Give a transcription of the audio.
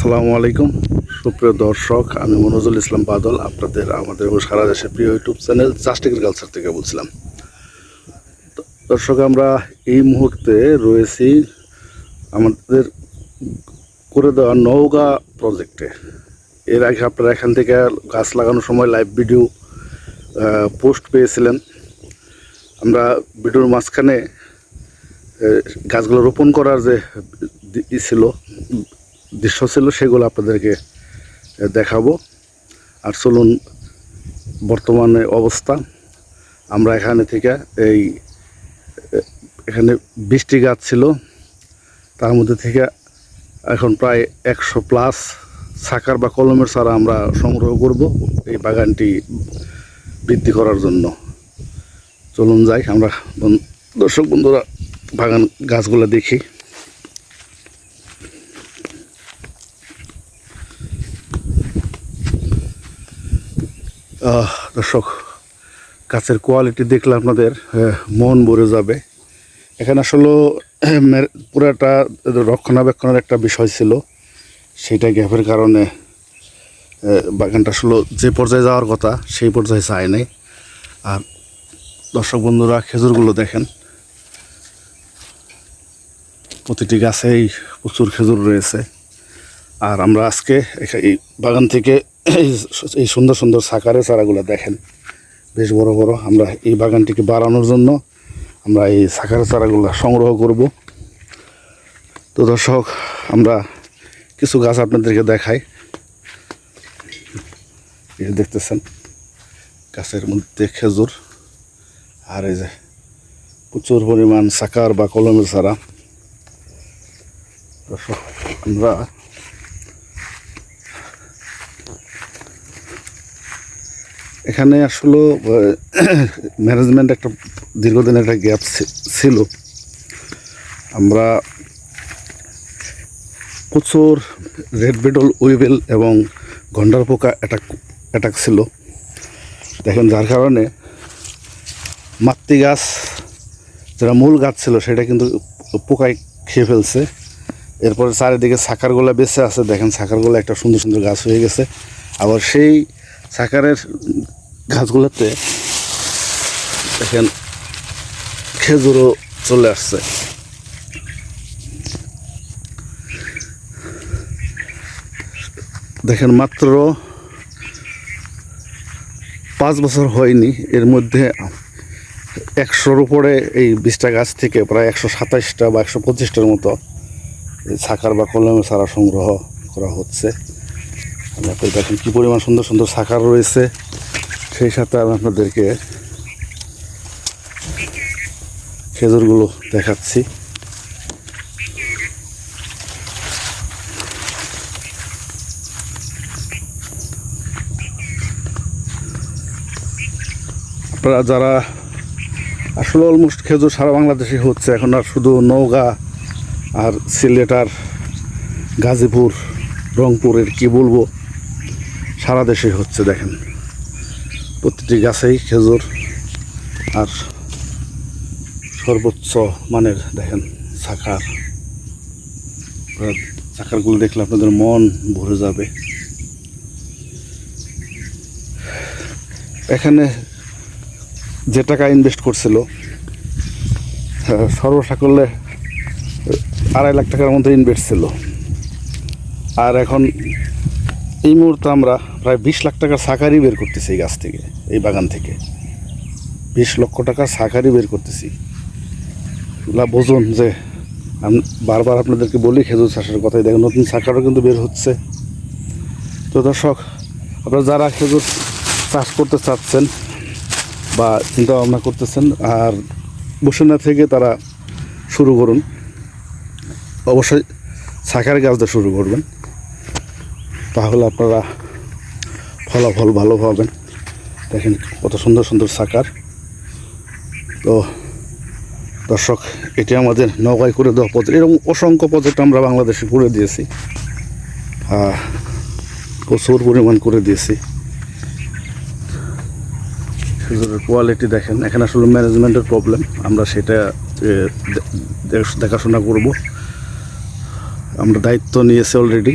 আসসালামু আলাইকুম। সুপ্রিয় দর্শক, আমি মনোজুল ইসলাম বাদল, আপনাদের, আমাদের সারা দেশের প্রিয় ইউটিউব চ্যানেল জাস্ট এগ্রিকালচার থেকে বলছিলাম। দর্শক, আমরা এই মুহূর্তে রয়েছি আমাদের করে দেওয়া নওগাঁ প্রজেক্টে এর আগে আপনারা এখান থেকে গাছ লাগানোর সময় লাইভ ভিডিও পোস্ট পেয়েছিলেন। আমরা ভিডিওর মাঝখানে গাছগুলো রোপণ করার যে ছিল দৃশ্য ছিল, সেগুলো আপনাদেরকে দেখাবো। আর চলুন, বর্তমানে অবস্থা। আমরা এখানে থেকে এই এখানে বৃষ্টি গাছ ছিল। তার মধ্যে থেকে এখন প্রায় একশো প্লাস সাকার বা কলমের চারা আমরা সংগ্রহ করব এই বাগানটি বৃদ্ধি করার জন্য। চলুন যাই, আমরা দর্শক বন্ধুরা, বাগান গাছগুলো দেখি। দর্শক গাছের কোয়ালিটি দেখলে আপনাদের মন ভরে যাবে। এখানে আসলে পুরাটা রক্ষণাবেক্ষণের একটা বিষয় ছিল। সেটা গ্যাপের কারণে বাগানটা আসলে যে পর্যায়ে যাওয়ার কথা, সেই পর্যায়ে যায় নাই। আর দর্শক বন্ধুরা, খেজুরগুলো দেখেন। প্রতিটি গাছেই প্রচুর খেজুর রয়েছে। আর আমরা আজকে এই বাগান থেকে এই- সুন্দর সুন্দর সাকারের চারাগুলো দেখেন। বেশ বড় বড়। আমরা এই বাগানটিকে বাড়ানোর জন্য আমরা এই সাকারের চারাগুলো সংগ্রহ করব। তো দর্শক, আমরা কিছু গাছ আপনাদেরকে দেখাই। এই দেখতেছেন, গাছের মধ্যে খেজুর আর এই যে প্রচুর পরিমাণ সাকার বা কলমের চারা। দর্শক, আমরা এখানে আসলে ম্যানেজমেন্ট একটা দীর্ঘদিন একটা গ্যাপ ছিল। আমরা প্রচুর রেড বেডল উইবেল এবং গন্ডার পোকা অ্যাটাক অ্যাটাক ছিল। দেখেন যার কারণে মাতৃ গাছ, যেটা মূল গাছ ছিল, সেটা কিন্তু পোকায় খেয়ে ফেলছে। এরপরে চারিদিকে সাকারগুলা বেঁচে আছে। দেখেন সাকারগুলো একটা সুন্দর সুন্দর গাছ হয়ে গেছে। আবার সেই সাকারের গাছগুলোতে দেখেন খেজুরও চলে আসছে। দেখেন মাত্র পাঁচ বছর হয়নি, এর মধ্যে একশোর উপরে এই বিশটা গাছ থেকে প্রায় একশো সাতাশটা বা একশো পঁচিশটার মতো সাকার বা কলমে সারা সংগ্রহ করা হচ্ছে। আমি আপনাদের দেখেন কী পরিমাণ সুন্দর সুন্দর সাকার রয়েছে। সেই সাথে আমি আপনাদেরকে খেজুরগুলো দেখাচ্ছি। আপনারা যারা আসলে অলমোস্ট খেজুর সারা বাংলাদেশে হচ্ছে, এখন আর শুধু নওগাঁ আর সিলেট আর গাজীপুর, রংপুরের কি বলব সারা দেশে হচ্ছে দেখেন। প্রতিটি গাছেই খেজুর আর সর্বোচ্চ মানের দেখেন শাখার শাখারগুলো দেখলে আপনাদের মন ভরে যাবে। এখানে যে টাকা ইনভেস্ট করছিল আহ, সর্বসাকল্যে আড়াই লাখ টাকার মতো ইনভেস্ট ছিল। আর এখন এই মুহূর্তে আমরা প্রায় বিশ লাখ টাকার সাকারি বের করতেছি এই গাছ থেকে, এই বাগান থেকে। বিশ লক্ষ টাকার সাকারি বের করতেছি। বুঝুন যে, আমি, বারবার আপনাদেরকে বলি, খেজুর চাষের কথাই দেখেন, নতুন সাকারও কিন্তু বের হচ্ছে। তো দর্শক, আপনারা যারা খেজুর চাষ করতে চাচ্ছেন বা চিন্তা ভাবনা করতেছেন, আর বসুন্ধরা থেকে তারা শুরু করুন। অবশ্যই শাখার গাছ দিয়ে শুরু করবেন। তাহলে আপনারা ফলাফল ভালো পাবেন। দেখেন কত সুন্দর সুন্দর শাখার তো দর্শক, এটি আমাদের নৌকায় করে দেওয়া প্রজেক্ট এরকম অসংখ্য প্রজেক্ট আমরা বাংলাদেশে করে দিয়েছি। প্রচুর পরিমাণ করে দিয়েছি। খেজুরের কোয়ালিটি দেখেন, এখানে আসলে ম্যানেজমেন্টের প্রবলেম আমরা সেটা দেখাশোনা করব। আমরা দায়িত্ব নিয়েছি অলরেডি